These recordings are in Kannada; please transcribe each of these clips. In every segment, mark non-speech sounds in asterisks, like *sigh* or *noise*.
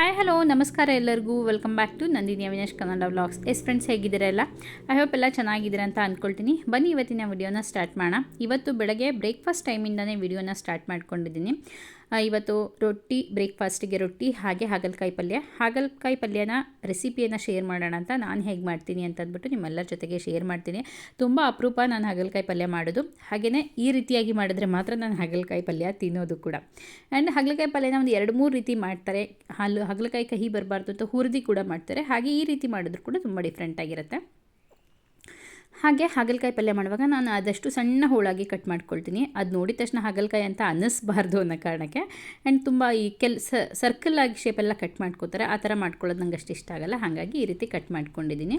ಹಾಯ್ ಹಲೋ ನಮಸ್ಕಾರ ಎಲ್ಲರಿಗೂ. Welcome back to Nandini Avinash Kannada vlogs yes friends ಹೇಗಿದ್ದೀರಲ್ಲ I hope ಎಲ್ಲ ಚೆನ್ನಾಗಿದ್ದೀರಾ ಅಂತ ಅಂದ್ಕೊಳ್ತೀನಿ ಬನ್ನಿ ಇವತ್ತಿನ ವಿಡಿಯೋನ ಸ್ಟಾರ್ಟ್ ಮಾಡೋಣ. ಇವತ್ತು ಬೆಳಗ್ಗೆ ಬ್ರೇಕ್ಫಾಸ್ಟ್ ಟೈಮಿಂದನೇ ವಿಡಿಯೋನ ಸ್ಟಾರ್ಟ್ ಮಾಡ್ಕೊಂಡಿದ್ದೀನಿ. ಇವತ್ತು ರೊಟ್ಟಿ ಬ್ರೇಕ್ಫಾಸ್ಟಿಗೆ ರೊಟ್ಟಿ, ಹಾಗೆ ಹಾಗಲಕಾಯಿ ಪಲ್ಯ. ಹಾಗಲಕಾಯಿ ಪಲ್ಯನ ರೆಸಿಪಿಯನ್ನು ಶೇರ್ ಮಾಡೋಣ ಅಂತ ನಾನು ಹೇಗೆ ಮಾಡ್ತೀನಿ ಅಂತಂದ್ಬಿಟ್ಟು ನಿಮ್ಮೆಲ್ಲರ ಜೊತೆಗೆ ಶೇರ್ ಮಾಡ್ತೀನಿ. ತುಂಬ ಅಪರೂಪ ನಾನು ಹಾಗಲಕಾಯಿ ಪಲ್ಯ ಮಾಡೋದು. ಹಾಗೆಯೇ ಈ ರೀತಿಯಾಗಿ ಮಾಡಿದ್ರೆ ಮಾತ್ರ ನಾನು ಹಾಗಲಕಾಯಿ ಪಲ್ಯ ತಿನ್ನೋದು ಕೂಡ. ಆ್ಯಂಡ್ ಹಾಗಲಕಾಯಿ ಪಲ್ಯನ ಒಂದು ಎರಡು ಮೂರು ರೀತಿ ಮಾಡ್ತಾರೆ. ಹಾಲು, ಹಾಗಲಕಾಯಿ ಕಹಿ ಬರಬಾರ್ದು ಅಂತ ಹುರಿದಿ ಕೂಡ ಮಾಡ್ತಾರೆ. ಹಾಗೆ ಈ ರೀತಿ ಮಾಡಿದ್ರು ಕೂಡ ತುಂಬ ಡಿಫ್ರೆಂಟ್ ಆಗಿರುತ್ತೆ. ಹಾಗೆ ಹಾಗಲಕಾಯಿ ಪಲ್ಯ ಮಾಡುವಾಗ ನಾನು ಆದಷ್ಟು ಸಣ್ಣ ಹೋಳಾಗಿ ಕಟ್ ಮಾಡ್ಕೊಳ್ತೀನಿ. ಅದು ನೋಡಿದ ತಕ್ಷಣ ಹಾಗಲಕಾಯಿ ಅಂತ ಅನ್ನಿಸ್ಬಾರ್ದು ಅನ್ನೋ ಕಾರಣಕ್ಕೆ. ಆ್ಯಂಡ್ ತುಂಬ ಈ ಕೆಲ್ ಸರ್ಕಲ್ ಆಗಿ ಶೇಪೆಲ್ಲ ಕಟ್ ಮಾಡ್ಕೋತಾರೆ. ಆ ಥರ ಮಾಡ್ಕೊಳ್ಳೋದು ನಂಗೆ ಅಷ್ಟು ಇಷ್ಟ ಆಗಲ್ಲ. ಹಾಗಾಗಿ ಈ ರೀತಿ ಕಟ್ ಮಾಡ್ಕೊಂಡಿದ್ದೀನಿ.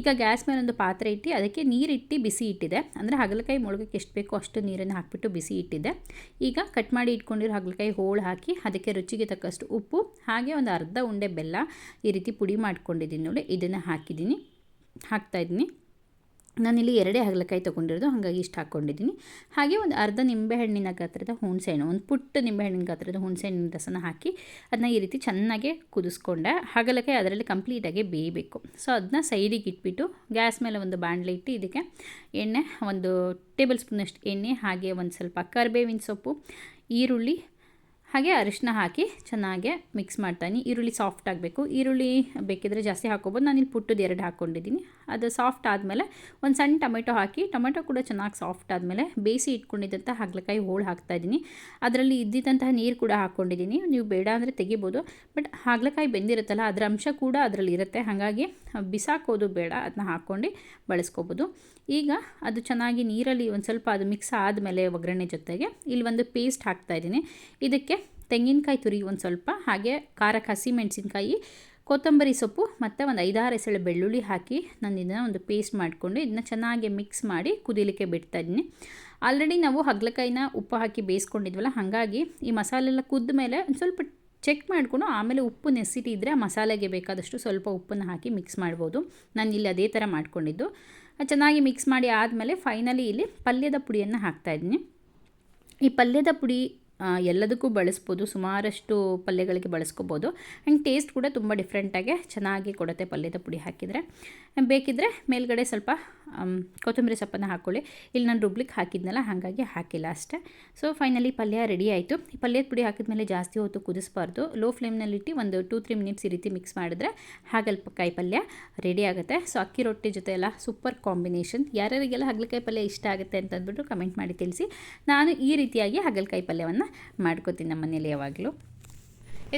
ಈಗ ಗ್ಯಾಸ್ ಮೇಲೆ ಒಂದು ಪಾತ್ರೆ ಇಟ್ಟು ಅದಕ್ಕೆ ನೀರಿಟ್ಟು ಬಿಸಿ ಇಟ್ಟಿದೆ. ಅಂದರೆ ಹಾಗಲಕಾಯಿ ಮುಳುಗಕ್ಕೆ ಎಷ್ಟು ಬೇಕೋ ಅಷ್ಟು ನೀರನ್ನು ಹಾಕಿಬಿಟ್ಟು ಬಿಸಿ ಇಟ್ಟಿದ್ದೆ ಈಗ ಕಟ್ ಮಾಡಿ ಇಟ್ಕೊಂಡಿರೋ ಹಾಗಲಕಾಯಿ ಹೋಳು ಹಾಕಿ ಅದಕ್ಕೆ ರುಚಿಗೆ ತಕ್ಕಷ್ಟು ಉಪ್ಪು, ಹಾಗೆ ಒಂದು ಅರ್ಧ ಉಂಡೆ ಬೆಲ್ಲ ಈ ರೀತಿ ಪುಡಿ ಮಾಡ್ಕೊಂಡಿದ್ದೀನಿ ನೋಡಿ. ಇದನ್ನು ಹಾಕಿದ್ದೀನಿ. ಹಾಕ್ತಾಯಿದ್ದೀನಿ ನಾನಿಲ್ಲಿ ಎರಡೇ ಹಾಗಲಕಾಯಿ ತೊಗೊಂಡಿರೋದು, ಹಾಗಾಗಿ ಇಷ್ಟು ಹಾಕ್ಕೊಂಡಿದ್ದೀನಿ. ಹಾಗೆ ಒಂದು ಅರ್ಧ ನಿಂಬೆಹಣ್ಣಿನ ಗಾತ್ರದ ಹುಣಸೆಹಣ್ಣು, ಒಂದು ಪುಟ್ಟ ನಿಂಬೆಹಣ್ಣಿನ ಗಾತ್ರದ ಹುಣಸೆಹಣ್ಣಿನ ರಸನ ಹಾಕಿ ಅದನ್ನ ಈ ರೀತಿ ಚೆನ್ನಾಗಿ ಕುದಿಸ್ಕೊಂಡೆ ಹಾಗಲಕಾಯಿ ಅದರಲ್ಲಿ ಕಂಪ್ಲೀಟಾಗಿ ಬೇಯಬೇಕು. ಸೊ ಅದನ್ನ ಸೈಡಿಗೆ ಇಟ್ಬಿಟ್ಟು ಗ್ಯಾಸ್ ಮೇಲೆ ಒಂದು ಬಾಣಲೆ ಇಟ್ಟು ಇದಕ್ಕೆ ಎಣ್ಣೆ, ಒಂದು ಟೇಬಲ್ ಸ್ಪೂನಷ್ಟು ಎಣ್ಣೆ, ಹಾಗೆ ಒಂದು ಸ್ವಲ್ಪ ಕರಿಬೇವಿನ ಸೊಪ್ಪು, ಈರುಳ್ಳಿ ಹಾಗೆ ಅರಿಶಿನ ಹಾಕಿ ಚೆನ್ನಾಗೆ ಮಿಕ್ಸ್ ಮಾಡ್ತಾನೆ. ಈರುಳ್ಳಿ ಸಾಫ್ಟ್ ಆಗಬೇಕು. ಈರುಳ್ಳಿ ಬೇಕಿದ್ರೆ ಜಾಸ್ತಿ ಹಾಕೋಬೋದು. ಇಲ್ಲಿ ಪುಟ್ಟದ್ದು ಎರಡು ಹಾಕ್ಕೊಂಡಿದ್ದೀನಿ. ಅದು ಸಾಫ್ಟ್ ಆದಮೇಲೆ ಒಂದು ಸಣ್ಣ ಟೊಮೆಟೊ ಹಾಕಿ, ಟೊಮೆಟೊ ಕೂಡ ಚೆನ್ನಾಗಿ ಸಾಫ್ಟ್ ಆದಮೇಲೆ ಬೇಯಿಸಿ ಇಟ್ಕೊಂಡಿದ್ದಂಥ ಹಾಗಲಕಾಯಿ ಹೋಳು ಹಾಕ್ತಾಯಿದ್ದೀನಿ ಅದರಲ್ಲಿ ಇದ್ದಿದ್ದಂತಹ ನೀರು ಕೂಡ ಹಾಕ್ಕೊಂಡಿದ್ದೀನಿ. ನೀವು ಬೇಡ ಅಂದರೆ ತೆಗಿಬೋದು. ಬಟ್ ಹಾಗಲಕಾಯಿ ಬೆಂದಿರುತ್ತಲ್ಲ, ಅದರ ಅಂಶ ಕೂಡ ಅದರಲ್ಲಿ ಇರುತ್ತೆ. ಹಾಗಾಗಿ ಬಿಸಾಕೋದು ಬೇಡ. ಅದನ್ನ ಹಾಕ್ಕೊಂಡು ಬಳಸ್ಕೋಬೋದು. ಈಗ ಅದು ಚೆನ್ನಾಗಿ ನೀರಲ್ಲಿ ಒಂದು ಸ್ವಲ್ಪ ಅದು ಮಿಕ್ಸ್ ಆದಮೇಲೆ ಒಗ್ಗರಣೆ ಜೊತೆಗೆ ಇಲ್ಲಿ ಒಂದು ಪೇಸ್ಟ್ ಹಾಕ್ತಾಯಿದ್ದೀನಿ ಇದಕ್ಕೆ ತೆಂಗಿನಕಾಯಿ ತುರಿ ಒಂದು ಸ್ವಲ್ಪ, ಹಾಗೆ ಖಾರಕ್ಕೆ ಹಸಿಮೆಣಸಿನ್ಕಾಯಿ ಕೊತ್ತಂಬರಿ ಸೊಪ್ಪು, ಮತ್ತು ಒಂದು ಐದಾರು ಎಸಳು ಬೆಳ್ಳುಳ್ಳಿ ಹಾಕಿ ನಾನು ಇದನ್ನು ಒಂದು ಪೇಸ್ಟ್ ಮಾಡಿಕೊಂಡು ಇದನ್ನ ಚೆನ್ನಾಗಿ ಮಿಕ್ಸ್ ಮಾಡಿ ಕುದಿಲಿಕ್ಕೆ ಬಿಡ್ತಾ ಇದ್ದೀನಿ. ಆಲ್ರೆಡಿ ನಾವು ಹಗ್ಲಕಾಯಿನ ಉಪ್ಪು ಹಾಕಿ ಬೇಯಿಸ್ಕೊಂಡಿದ್ವಲ್ಲ, ಹಾಗಾಗಿ ಈ ಮಸಾಲೆ ಎಲ್ಲ ಕುದ್ದ ಮೇಲೆ ಒಂದು ಸ್ವಲ್ಪ ಚೆಕ್ ಮಾಡಿಕೊಂಡು ಆಮೇಲೆ ಉಪ್ಪು ನೆಸಿಟಿ ಇದ್ದರೆ ಆ ಮಸಾಲೆಗೆ ಬೇಕಾದಷ್ಟು ಸ್ವಲ್ಪ ಉಪ್ಪನ್ನು ಹಾಕಿ ಮಿಕ್ಸ್ ಮಾಡ್ಬೋದು. ನಾನು ಇಲ್ಲಿ ಅದೇ ಥರ ಮಾಡ್ಕೊಂಡಿದ್ದು. ಚೆನ್ನಾಗಿ ಮಿಕ್ಸ್ ಮಾಡಿ ಆದಮೇಲೆ ಫೈನಲಿ ಇಲ್ಲಿ ಪಲ್ಯದ ಪುಡಿಯನ್ನು ಹಾಕ್ತಾಯಿದ್ದೀನಿ ಈ ಪಲ್ಯದ ಪುಡಿ ಎಲ್ಲದಕ್ಕೂ ಬಳಸ್ಬೋದು, ಸುಮಾರಷ್ಟು ಪಲ್ಯಗಳಿಗೆ ಬಳಸ್ಕೋಬೋದು. ಆ್ಯಂಡ್ ಟೇಸ್ಟ್ ಕೂಡ ತುಂಬ ಡಿಫ್ರೆಂಟಾಗಿ ಚೆನ್ನಾಗಿ ಕೊಡುತ್ತೆ ಪಲ್ಯದ ಪುಡಿ ಹಾಕಿದರೆ. ಬೇಕಿದ್ದರೆ ಮೇಲ್ಗಡೆ ಸ್ವಲ್ಪ ಕೊತ್ತಂಬರಿ ಸೊಪ್ಪನ್ನು ಹಾಕ್ಕೊಳ್ಳಿ ಇಲ್ಲಿ ನಾನು ರುಬ್ಲಿಕ್ಕೆ ಹಾಕಿದ್ನಲ್ಲ, ಹಾಗಾಗಿ ಹಾಕಿಲ್ಲ ಅಷ್ಟೇ. ಸೊ ಫೈನಲಿ ಪಲ್ಯ ರೆಡಿ ಆಯಿತು. ಈ ಪಲ್ಯದ ಪುಡಿ ಹಾಕಿದ ಮೇಲೆ ಜಾಸ್ತಿ ಹೊತ್ತು ಕುದಿಸ್ಬಾರ್ದು. ಲೋ ಫ್ಲೇಮ್ನಲ್ಲಿಟ್ಟು ಒಂದು ಟೂ ತ್ರೀ ಮಿನಿಟ್ಸ್ ಈ ರೀತಿ ಮಿಕ್ಸ್ ಮಾಡಿದ್ರೆ ಹಾಗಲ್ಪಕಾಯಿ ಪಲ್ಯ ರೆಡಿ ಆಗುತ್ತೆ. ಸೊ ಅಕ್ಕಿ ರೊಟ್ಟಿ ಜೊತೆ ಎಲ್ಲ ಸೂಪರ್ ಕಾಂಬಿನೇಷನ್ ಯಾರ್ಯಾರಿಗೆಲ್ಲ ಹಾಗಲಕಾಯಿ ಪಲ್ಯ ಇಷ್ಟ ಆಗುತ್ತೆ ಅಂತಂದ್ಬಿಟ್ಟು ಕಮೆಂಟ್ ಮಾಡಿ ತಿಳಿಸಿ. ನಾನು ಈ ರೀತಿಯಾಗಿ ಹಾಗಲಕಾಯಿ ಪಲ್ಯವನ್ನು ಮಾಡ್ಕೋತೀನಿ ನಮ್ಮ ಮನೇಲಿ ಯಾವಾಗಲೂ.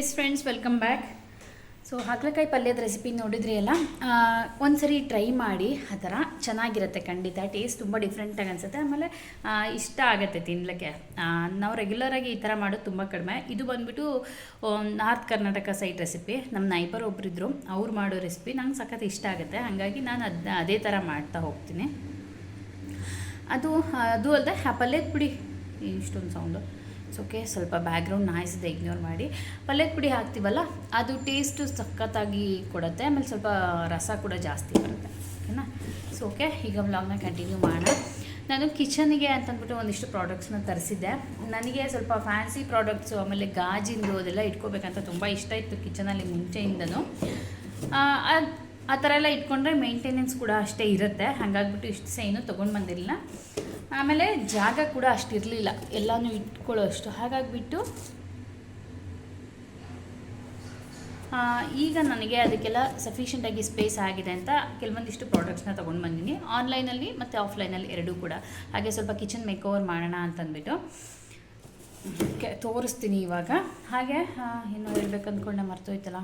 Yes friends welcome back so ಹಾಗಲಕಾಯಿ ಪಲ್ಯದ ರೆಸಿಪಿ ನೋಡಿದ್ರಿ ಅಲ್ಲ? ಒಂದು ಸರಿ ಟ್ರೈ ಮಾಡಿ, ಆ ಥರ ಚೆನ್ನಾಗಿರುತ್ತೆ ಖಂಡಿತ. ಟೇಸ್ಟ್ ತುಂಬ ಡಿಫ್ರೆಂಟಾಗಿ ಅನಿಸುತ್ತೆ. ಆಮೇಲೆ ಇಷ್ಟ ಆಗುತ್ತೆ ತಿನ್ನಲಿಕ್ಕೆ ನಾವು ರೆಗ್ಯುಲರಾಗಿ ಈ ಥರ ಮಾಡೋದು ತುಂಬ ಕಡಿಮೆ. ಇದು ಬಂದ್ಬಿಟ್ಟು ನಾರ್ತ್ ಕರ್ನಾಟಕ ಸೈಡ್ ರೆಸಿಪಿ ನಮ್ಮ ನೈಬರ್ ಒಬ್ಬರಿದ್ದರು ಅವ್ರು ಮಾಡೋ ರೆಸಿಪಿ ನಂಗೆ ಸಖತ್ ಇಷ್ಟ ಆಗುತ್ತೆ. ಹಾಗಾಗಿ ನಾನು ಅದನ್ನ ಅದೇ ಥರ ಮಾಡ್ತಾ ಹೋಗ್ತೀನಿ. ಅದು ಅದು ಅಲ್ಲದೆ ಆ ಪಲ್ಯದ ಪುಡಿ. ಇಷ್ಟೊಂದು ಸೌಂಡು ಓಕೆ ಸ್ವಲ್ಪ ಬ್ಯಾಕ್ಗ್ರೌಂಡ್ ನಾಯ್ಸ್ ಇದೆ ಇಗ್ನೋರ್ ಮಾಡಿ. ಪಲ್ಯದ ಪುಡಿ ಹಾಕ್ತೀವಲ್ಲ ಅದು ಟೇಸ್ಟು ಸಖತ್ತಾಗಿ ಕೊಡುತ್ತೆ ಆಮೇಲೆ ಸ್ವಲ್ಪ ರಸ ಕೂಡ ಜಾಸ್ತಿ ಬರುತ್ತೆ. ಓಕೆನಾ ಸೊ ಓಕೆ ಈಗ ವ್ಲಾಗ್ನ ಕಂಟಿನ್ಯೂ ಮಾಡೋಣ. ನಾನು ಕಿಚನ್ಗೆ ಅಂತಂದ್ಬಿಟ್ಟು ಒಂದಿಷ್ಟು ಪ್ರಾಡಕ್ಟ್ಸ್ನ ತರಿಸಿದ್ದೆ. ನನಗೆ ಸ್ವಲ್ಪ ಫ್ಯಾನ್ಸಿ ಪ್ರಾಡಕ್ಟ್ಸು ಆಮೇಲೆ ಗಾಜಿಂದು ಅದೆಲ್ಲ ಇಟ್ಕೋಬೇಕಂತ ತುಂಬ ಇಷ್ಟ ಇತ್ತು ಕಿಚನಲ್ಲಿ ಮುಂಚೆಯಿಂದನೂ. ಆ, ಥರ ಎಲ್ಲ ಇಟ್ಕೊಂಡ್ರೆ ಮೇಂಟೆನೆನ್ಸ್ ಕೂಡ ಅಷ್ಟೇ ಇರುತ್ತೆ. ಹಾಗಾಗ್ಬಿಟ್ಟು ಇಷ್ಟು ಸಹ ತೊಗೊಂಡು ಬಂದಿರಲಿಲ್ಲ. ಆಮೇಲೆ ಜಾಗ ಕೂಡ ಅಷ್ಟಿರಲಿಲ್ಲ ಎಲ್ಲನೂ ಇಟ್ಕೊಳ್ಳೋ ಅಷ್ಟು. ಹಾಗಾಗಿಬಿಟ್ಟು ಈಗ ನನಗೆ ಅದಕ್ಕೆಲ್ಲ ಸಫಿಷಿಯೆಂಟಾಗಿ ಸ್ಪೇಸ್ ಆಗಿದೆ ಅಂತ ಕೆಲವೊಂದಿಷ್ಟು ಪ್ರಾಡಕ್ಟ್ಸ್ನ ತೊಗೊಂಡು ಬಂದಿನಿ. ಆನ್ಲೈನಲ್ಲಿ ಮತ್ತು ಆಫ್ಲೈನಲ್ಲಿ ಎರಡೂ ಕೂಡ. ಹಾಗೆ ಸ್ವಲ್ಪ ಕಿಚನ್ ಮೇಕ್ ಓವರ್ ಮಾಡೋಣ ಅಂತಂದ್ಬಿಟ್ಟು ತೋರಿಸ್ತೀನಿ ಇವಾಗ. ಹಾಗೆ ಇನ್ನೂ ಹೇಳ್ಬೇಕು ಅಂದ್ಕೊಂಡು ಮರ್ತೋಯ್ತಲ್ಲ.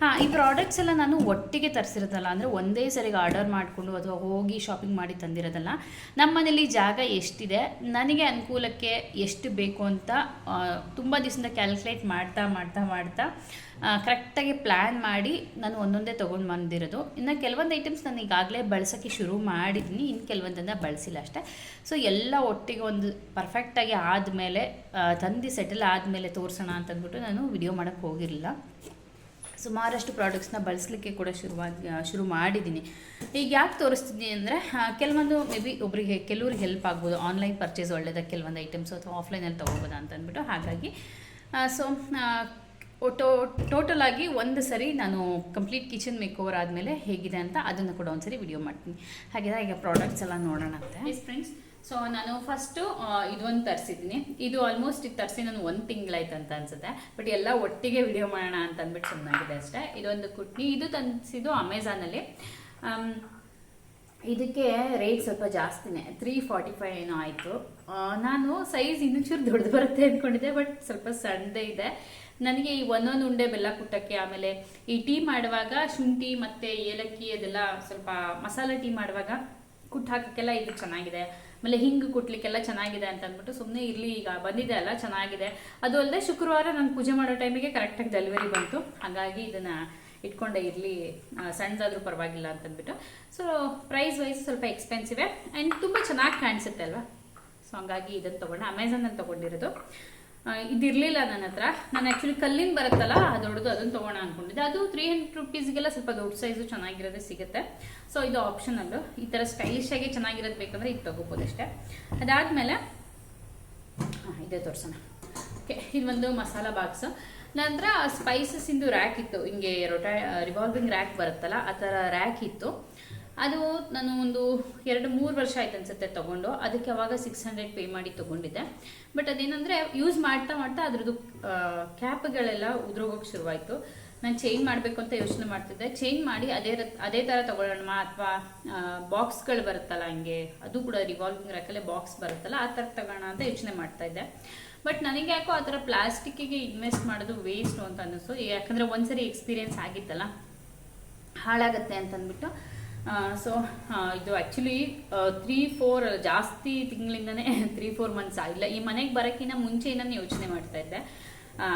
ಹಾಂ, ಈ ಪ್ರಾಡಕ್ಟ್ಸ್ ಎಲ್ಲ ನಾನು ಒಟ್ಟಿಗೆ ತರಿಸಿರೋದಲ್ಲ, ಅಂದರೆ ಒಂದೇ ಸರಿಗೆ ಆರ್ಡರ್ ಮಾಡಿಕೊಂಡು ಅಥವಾ ಹೋಗಿ ಶಾಪಿಂಗ್ ಮಾಡಿ ತಂದಿರೋದಲ್ಲ ನಮ್ಮ ಮನೇಲಿ ಜಾಗ ಎಷ್ಟಿದೆ, ನನಗೆ ಅನುಕೂಲಕ್ಕೆ ಎಷ್ಟು ಬೇಕು ಅಂತ ತುಂಬ ದಿವಸದಿಂದ ಕ್ಯಾಲ್ಕುಲೇಟ್ ಮಾಡ್ತಾ ಮಾಡ್ತಾ ಮಾಡ್ತಾ ಕರೆಕ್ಟಾಗಿ ಪ್ಲ್ಯಾನ್ ಮಾಡಿ ನಾನು ಒಂದೊಂದೇ ತೊಗೊಂಡು ಬಂದಿರೋದು. ಇನ್ನು ಕೆಲವೊಂದು ಐಟಮ್ಸ್ ನಾನು ಈಗಾಗಲೇ ಬಳಸೋಕ್ಕೆ ಶುರು ಮಾಡಿದ್ದೀನಿ ಇನ್ನು ಕೆಲವೊಂದನ್ನು ಬಳಸಿಲ್ಲ ಅಷ್ಟೇ. ಸೊ ಎಲ್ಲ ಒಟ್ಟಿಗೆ ಒಂದು ಪರ್ಫೆಕ್ಟಾಗಿ ಆದಮೇಲೆ ತಂದು ಸೆಟಲ್ ಆದಮೇಲೆ ತೋರಿಸೋಣ ಅಂತಂದ್ಬಿಟ್ಟು ನಾನು ವಿಡಿಯೋ ಮಾಡೋಕ್ಕೆ ಹೋಗಿರಲಿಲ್ಲ. ಸುಮಾರಷ್ಟು ಪ್ರಾಡಕ್ಟ್ಸ್ನ ಬಳಸಲಿಕ್ಕೆ ಕೂಡ ಶುರುವಾಗಿ ಶುರು ಮಾಡಿದ್ದೀನಿ ಈಗ ಯಾಕೆ ತೋರಿಸ್ತಿದ್ದೀನಿ ಅಂದರೆ ಕೆಲವೊಂದು ಮೇ ಬಿ ಒಬ್ಬರಿಗೆ ಕೆಲವ್ರಿಗೆ ಹೆಲ್ಪ್ ಆಗ್ಬೋದು ಆನ್ಲೈನ್ ಪರ್ಚೇಸ್ ಒಳ್ಳೆಯದ ಕೆಲವೊಂದು ಐಟಮ್ಸ್ ಅಥವಾ ಆಫ್ಲೈನಲ್ಲಿ ತೊಗೋಬೋದಾ ಅಂತ ಅಂದ್ಬಿಟ್ಟು ಹಾಗಾಗಿ ಸೊ ಟೋ ಟೋಟಲ್ ಆಗಿ ಒಂದು ಸರಿ ನಾನು ಕಂಪ್ಲೀಟ್ ಕಿಚನ್ ಮೇಕ್ ಓವರ್ ಆದಮೇಲೆ ಹೇಗಿದೆ ಅಂತ ಅದನ್ನು ಕೂಡ ಒಂದು ಸರಿ ವಿಡಿಯೋ ಮಾಡ್ತೀನಿ. ಹಾಗಿದ್ರೆ ಈಗ ಪ್ರಾಡಕ್ಟ್ಸ್ ಎಲ್ಲ ನೋಡೋಣ ಅಂತ ಫ್ರೆಂಡ್ಸ್ ಸೊ ನಾನು ಫಸ್ಟು ಇದೊಂದು ತರಿಸಿದ್ದೀನಿ. ಇದು ಆಲ್ಮೋಸ್ಟ್ ಇದು ತರಿಸಿ ನಾನು ಒಂದು ತಿಂಗಳಾಯ್ತು ಅಂತ ಅನ್ಸುತ್ತೆ. ಬಟ್ ಎಲ್ಲ ಒಟ್ಟಿಗೆ ವಿಡಿಯೋ ಮಾಡೋಣ ಅಂತ ಅಂದ್ಬಿಟ್ಟು ಚೆನ್ನಾಗಿದೆ ಅಷ್ಟೇ. ಇದೊಂದು ಕುಟ್ನಿ. ಇದು ತರಿಸಿದ್ದು ಅಮೆಝಾನಲ್ಲಿ ಇದಕ್ಕೆ ರೇಟ್ ಸ್ವಲ್ಪ ಜಾಸ್ತಿನೇ. ತ್ರೀ ಫಾರ್ಟಿ ಫೈವ್ ಏನೋ ಆಯಿತು. ನಾನು ಸೈಜ್ ಇನ್ನೂ ಚೂರು ದೊಡ್ಡದು ಬರುತ್ತೆ ಅಂದ್ಕೊಂಡಿದ್ದೆ ಬಟ್ ಸ್ವಲ್ಪ ಸಣ್ಣದೇ ಇದೆ. ನನಗೆ ಈ ಒಂದೊಂದು ಉಂಡೆ ಬೆಲ್ಲ ಕುಟ್ಟಕ್ಕೆ, ಆಮೇಲೆ ಈ ಟೀ ಮಾಡುವಾಗ ಶುಂಠಿ ಮತ್ತು ಏಲಕ್ಕಿ ಅದೆಲ್ಲ ಸ್ವಲ್ಪ ಮಸಾಲೆ ಟೀ ಮಾಡುವಾಗ ಕುಟ್ಟು ಹಾಕೋಕ್ಕೆಲ್ಲ ಇದು ಚೆನ್ನಾಗಿದೆ. ಆಮೇಲೆ ಹಿಂಗೆ ಕುಟ್ಲಿಕ್ಕೆಲ್ಲ ಚೆನ್ನಾಗಿದೆ ಅಂತ ಅಂದ್ಬಿಟ್ಟು ಸುಮ್ಮನೆ ಇರಲಿ, ಈಗ ಬಂದಿದೆ ಅಲ್ಲ, ಚೆನ್ನಾಗಿದೆ. ಅದು ಅಲ್ಲದೆ ಶುಕ್ರವಾರ ನಾನು ಪೂಜೆ ಮಾಡೋ ಟೈಮಿಗೆ ಕರೆಕ್ಟಾಗಿ ಡೆಲಿವರಿ ಬಂತು. ಹಾಗಾಗಿ ಇದನ್ನು ಇಟ್ಕೊಂಡೆ ಇರಲಿ ಸಣ್ಣದಾದರೂ ಪರವಾಗಿಲ್ಲ ಅಂತಂದ್ಬಿಟ್ಟು ಸೊ ಪ್ರೈಸ್ ವೈಸ್ ಸ್ವಲ್ಪ ಎಕ್ಸ್ಪೆನ್ಸಿವೆ ಆ್ಯಂಡ್ ತುಂಬ ಚೆನ್ನಾಗಿ ಕಾಣಿಸುತ್ತೆ ಅಲ್ವಾ? ಸೊ ಹಂಗಾಗಿ ಇದನ್ನು ತೊಗೊಂಡೆ ಅಮೆಝಾನಲ್ಲಿ ತೊಗೊಂಡಿರೋದು. ಇದಿರಲಿಲ್ಲ ನನ್ನ ಹತ್ರ. ನಾನು ಆ್ಯಕ್ಚುಲಿ ಕಲ್ಲಿನ ಬರುತ್ತಲ್ಲ, ಅದು ದೊಡ್ಡದು ಅದನ್ನು ತೊಗೋಣ ಅಂದ್ಕೊಂಡಿದ್ದೆ ಅದು ತ್ರೀ ಹಂಡ್ರೆಡ್ ರುಪೀಸ್ಗೆಲ್ಲ ಸ್ವಲ್ಪ ದೊಡ್ಡ ಸೈಜು ಚೆನ್ನಾಗಿರೋದೇ ಸಿಗುತ್ತೆ. ಸೊ ಇದು ಆಪ್ಷನಲ್ಲು ಈ ಥರ ಸ್ಟೈಲಿಶ್ ಆಗಿ ಚೆನ್ನಾಗಿರೋದು ಬೇಕಂದ್ರೆ ಇದು ತೊಗೋಬೋದು ಅಷ್ಟೇ. ಅದಾದಮೇಲೆ ಇದೇ ತೋರಿಸೋಣ. ಓಕೆ, ಇದು ಒಂದು ಮಸಾಲ ಬಾಕ್ಸ್ ನಂತರ ಸ್ಪೈಸಸ್ ಇಂದು ರ್ಯಾಕ್ ಇತ್ತು. ಹಿಂಗೆ ರೊಟಾ ರಿವಾಲ್ವಿಂಗ್ ರ್ಯಾಕ್ ಬರುತ್ತಲ್ಲ, ಆ ಥರ ರ್ಯಾಕ್ ಇತ್ತು. ಅದು ನಾನು ಒಂದು ಎರಡು ಮೂರು ವರ್ಷ ಆಯ್ತು ಅನ್ಸುತ್ತೆ ತಗೊಂಡು. ಅದಕ್ಕೆ ಅವಾಗ ಸಿಕ್ಸ್ ಹಂಡ್ರೆಡ್ ಪೇ ಮಾಡಿ ತಗೊಂಡಿದ್ದೆ. ಬಟ್ ಅದೇನಂದರೆ ಯೂಸ್ ಮಾಡ್ತಾ ಮಾಡ್ತಾ ಅದ್ರದ್ದು ಕ್ಯಾಪ್ಗಳೆಲ್ಲ ಉದುರೋಗೋಕೆ ಶುರುವಾಯಿತು. ನಾನು ಚೇಂಜ್ ಮಾಡಬೇಕು ಅಂತ ಯೋಚನೆ ಮಾಡ್ತಿದ್ದೆ. ಚೇಂಜ್ ಮಾಡಿ ಅದೇ ಅದೇ ಥರ ತಗೊಳ್ಳೋಣ ಅಥವಾ ಬಾಕ್ಸ್ಗಳು ಬರುತ್ತಲ್ಲ ಹಂಗೆ, ಅದು ಕೂಡ ರಿವಾಲ್ವಿಂಗ್ ರ್ಯಾಕಲ್ಲೇ ಬಾಕ್ಸ್ ಬರುತ್ತಲ್ಲ, ಆ ಥರ ತಗೋಣ ಅಂತ ಯೋಚನೆ ಮಾಡ್ತಾ ಇದ್ದೆ. ಬಟ್ ನನಗೆ ಯಾಕೋ ಆ ಥರ ಪ್ಲಾಸ್ಟಿಕ್ಕಿಗೆ ಇನ್ವೆಸ್ಟ್ ಮಾಡೋದು ವೇಸ್ಟು ಅಂತ ಅನ್ನಿಸ್ತು. ಯಾಕಂದರೆ ಒಂದ್ಸರಿ ಎಕ್ಸ್ಪೀರಿಯನ್ಸ್ ಆಗಿತ್ತಲ್ಲ, ಹಾಳಾಗತ್ತೆ ಅಂತಂದ್ಬಿಟ್ಟು ಸೊ ಇದು ಆ್ಯಕ್ಚುಲಿ ತ್ರೀ ಫೋರ್ ಜಾಸ್ತಿ ತಿಂಗಳಿಂದನೇ ತ್ರೀ ಫೋರ್ ಮಂತ್ಸ್ ಆಗಿಲ್ಲ. ಈ ಮನೆಗೆ ಬರೋಕ್ಕಿಂತ ಮುಂಚೆ ನಾನು ಯೋಚನೆ ಮಾಡ್ತಾ ಇದ್ದೆ.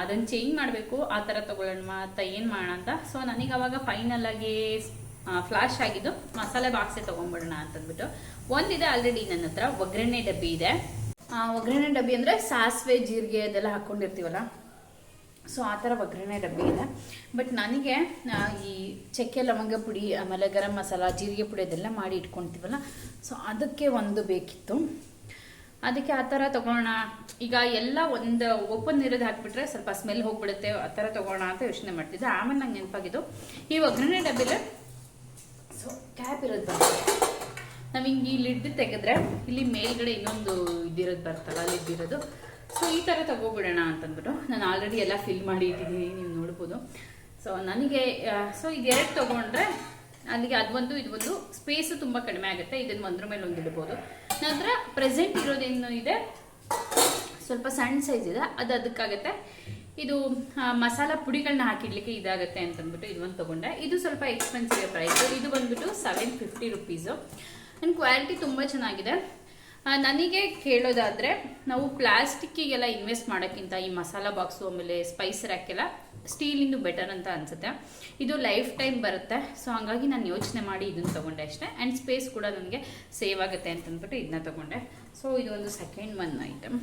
ಅದನ್ನು ಚೇಂಜ್ ಮಾಡಬೇಕು, ಆ ಥರ ತೊಗೊಳ್ಳೋಣ ಅಂತ ಏನು ಮಾಡೋಣ ಅಂತ. ಸೊ ನನಗೆ ಅವಾಗ ಫೈನಲ್ ಆಗಿ ಫ್ಲಾಶ್ ಆಗಿದ್ದು ಮಸಾಲೆ ಬಾಕ್ಸೇ ತೊಗೊಂಡ್ಬಿಡೋಣ ಅಂತಂದ್ಬಿಟ್ಟು. ಒಂದಿದೆ ಆಲ್ರೆಡಿ ನನ್ನ ಹತ್ರ, ಒಗ್ಗರಣೆ ಡಬ್ಬಿ ಇದೆ. ಒಗ್ಗರಣೆ ಡಬ್ಬಿ ಅಂದರೆ ಸಾಸಿವೆ, ಜೀರಿಗೆ ಅದೆಲ್ಲ ಹಾಕ್ಕೊಂಡಿರ್ತೀವಲ್ಲ ಸೊ ಆ ಥರ ಒಗ್ಗರಣೆ ಡಬ್ಬಿ ಇದೆ. ಬಟ್ ನನಗೆ ಈ ಚಕ್ಕೆ, ಲವಂಗ ಪುಡಿ, ಆಮೇಲೆ ಗರಂ ಮಸಾಲ, ಜೀರಿಗೆ ಪುಡಿ ಅದೆಲ್ಲ ಮಾಡಿ ಇಟ್ಕೊಳ್ತೀವಲ್ಲ ಸೊ ಅದಕ್ಕೆ ಒಂದು ಬೇಕಿತ್ತು. ಅದಕ್ಕೆ ಆ ಥರ ತೊಗೋಣ ಈಗ ಎಲ್ಲ ಒಂದು ಓಪನ್ ಇರೋದು ಹಾಕ್ಬಿಟ್ರೆ ಸ್ವಲ್ಪ ಸ್ಮೆಲ್ ಹೋಗ್ಬಿಡುತ್ತೆ, ಆ ಥರ ತೊಗೋಣ ಅಂತ ಯೋಚನೆ ಮಾಡ್ತಿದ್ದೆ. ಆಮೇಲೆ ನಂಗೆ ನೆನಪಾಗಿದ್ದು, ಈ ಒಗ್ಗರಣೆ ಡಬ್ಬಿಲೆ ಸೊ ಕ್ಯಾಪ್ ಇರೋದು ಬರ್ತದೆ. ನಾವು ಹಿಂಗೆ ಈ ಲಿಡ್ ತೆಗೆದ್ರೆ, ಇಲ್ಲಿ ಮೇಲ್ಗಡೆ ಇನ್ನೊಂದು ಇದಿರೋದು ಬರ್ತಲ್ಲ, ಲಿಡ್ ಇರೋದು. ಸೊ ಈ ಥರ ತಗೋಬಿಡೋಣ ಅಂತಂದ್ಬಿಟ್ಟು ನಾನು ಆಲ್ರೆಡಿ ಎಲ್ಲ ಫಿಲ್ ಮಾಡಿ ಇಟ್ಟಿದ್ದೀನಿ, ನೀವು ನೋಡ್ಬೋದು. ಸೊ ನನಗೆ ಸೊ ಇದೆರಡು ತೊಗೊಂಡ್ರೆ ಅಲ್ಲಿಗೆ ಅದೊಂದು ಒಂದು ಸ್ಪೇಸು ತುಂಬ ಕಡಿಮೆ ಆಗುತ್ತೆ. ಇದನ್ನು ಒಂದ್ರ ಮೇಲೆ ಒಂದು ಇಡ್ಬೋದು. ನಂತರ ಪ್ರೆಸೆಂಟ್ ಇರೋದೇನು ಇದೆ? ಸ್ವಲ್ಪ ಸಣ್ಣ ಸೈಜ್ ಇದೆ. ಅದು ಅದಕ್ಕಾಗತ್ತೆ. ಇದು ಮಸಾಲ ಪುಡಿಗಳನ್ನ ಹಾಕಿಡ್ಲಿಕ್ಕೆ ಇದಾಗುತ್ತೆ ಅಂತಂದ್ಬಿಟ್ಟು ಇದು ಒಂದು ತೊಗೊಂಡೆ. ಇದು ಸ್ವಲ್ಪ ಎಕ್ಸ್ಪೆನ್ಸಿವ್ ಪ್ರೈಸ್ ಇದು ಬಂದ್ಬಿಟ್ಟು seven fifty rupees and quality ತುಂಬ ಚೆನ್ನಾಗಿದೆ. ನನಗೆ ಕೇಳೋದಾದರೆ ನಾವು ಪ್ಲಾಸ್ಟಿಕ್ಕಿಗೆಲ್ಲ ಇನ್ವೆಸ್ಟ್ ಮಾಡೋಕ್ಕಿಂತ ಈ ಮಸಾಲ ಬಾಕ್ಸು ಆಮೇಲೆ ಸ್ಪೈಸ್ ರ್ಯಾಕೆಲ್ಲ ಸ್ಟೀಲಿಂದು ಬೆಟರ್ ಅಂತ ಅನಿಸುತ್ತೆ. ಇದು ಲೈಫ್ ಟೈಮ್ ಬರುತ್ತೆ. ಸೊ ಹಾಗಾಗಿ ನಾನು ಯೋಚನೆ ಮಾಡಿ ಇದನ್ನು ತೊಗೊಂಡೆ ಅಷ್ಟೇ. ಆ್ಯಂಡ್ ಸ್ಪೇಸ್ ಕೂಡ ನನಗೆ ಸೇವ್ ಆಗುತ್ತೆ ಅಂತಂದ್ಬಿಟ್ಟು ಇದನ್ನ ತೊಗೊಂಡೆ. ಸೊ ಇದು ಒಂದು ಸೆಕೆಂಡ್ ಒನ್ ಐಟಮ್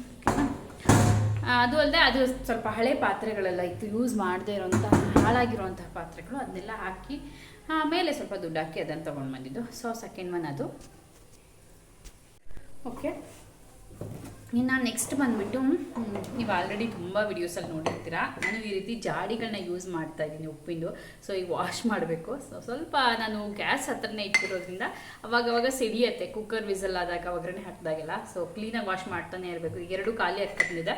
ಅದು ಅಲ್ಲದೆ ಅದು ಸ್ವಲ್ಪ ಹಳೆ ಪಾತ್ರೆಗಳೆಲ್ಲ ಇತ್ತು. ಯೂಸ್ ಮಾಡದೇ ಇರೋಂಥ ಹಾಳಾಗಿರುವಂಥ ಪಾತ್ರೆಗಳು, ಅದನ್ನೆಲ್ಲ ಹಾಕಿ, ಆಮೇಲೆ ಸ್ವಲ್ಪ ದುಡ್ಡು ಹಾಕಿ ಅದನ್ನು ತೊಗೊಂಡು ಬಂದಿದ್ದು. ಸೊ ಸೆಕೆಂಡ್ ಒನ್ ಅದು. ಓಕೆ ಇನ್ನು ನೆಕ್ಸ್ಟ್ ಬಂದ್ಬಿಟ್ಟು ನೀವು ಆಲ್ರೆಡಿ ತುಂಬ ವೀಡಿಯೋಸಲ್ಲಿ ನೋಡಿರ್ತೀರಾ? ನಾನು ಈ ರೀತಿ ಜಾಡಿಗಳನ್ನ ಯೂಸ್ ಮಾಡ್ತಾ ಇದ್ದೀನಿ ಉಪ್ಪಿಂದು. ಸೊ ಈಗ ವಾಶ್ ಮಾಡಬೇಕು. ಸೊ ಸ್ವಲ್ಪ ನಾನು ಗ್ಯಾಸ್ ಹತ್ರನೇ ಇಟ್ಟಿರೋದ್ರಿಂದ ಅವಾಗವಾಗ ಸಿಡಿಯತ್ತೆ. ಕುಕ್ಕರ್ ವಿಸಲ್ ಆದಾಗ, ಒಗ್ಗರಣೆ ಹಾಕಿದಾಗೆಲ್ಲ. ಸೊ ಕ್ಲೀನಾಗಿ ವಾಶ್ ಮಾಡ್ತಾನೆ ಇರಬೇಕು. ಈಗ ಎರಡು ಖಾಲಿ ಆಗ್ತಾ ಬಂದಿದೆ